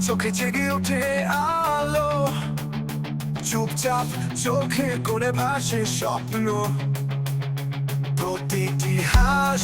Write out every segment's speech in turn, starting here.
চোখে জেগে ওঠে আলো। চুপচাপ চোখে কোণে ভাসে স্বপ্ন। প্রতিটি হাসি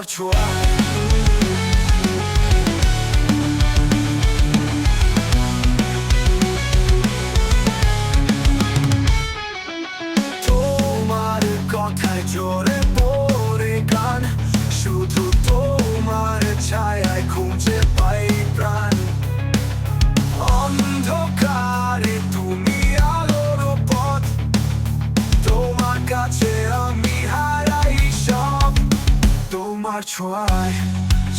Савчуа. try,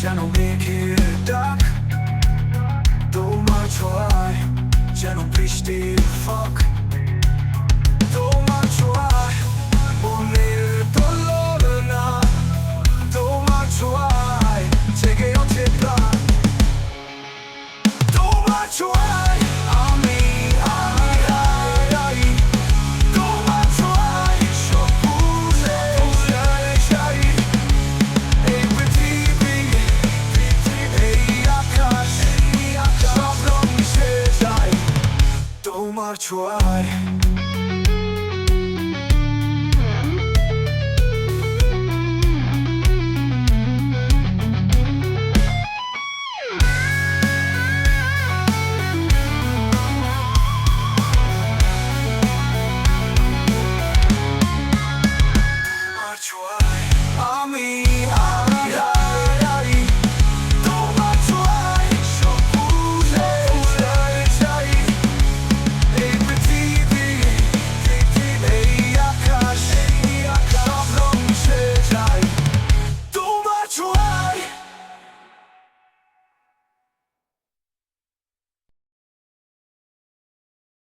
why channel make it dark. Too much try, channel preach the fuck. Too much why only the Lord na Too take it on tip Too much try. marĉo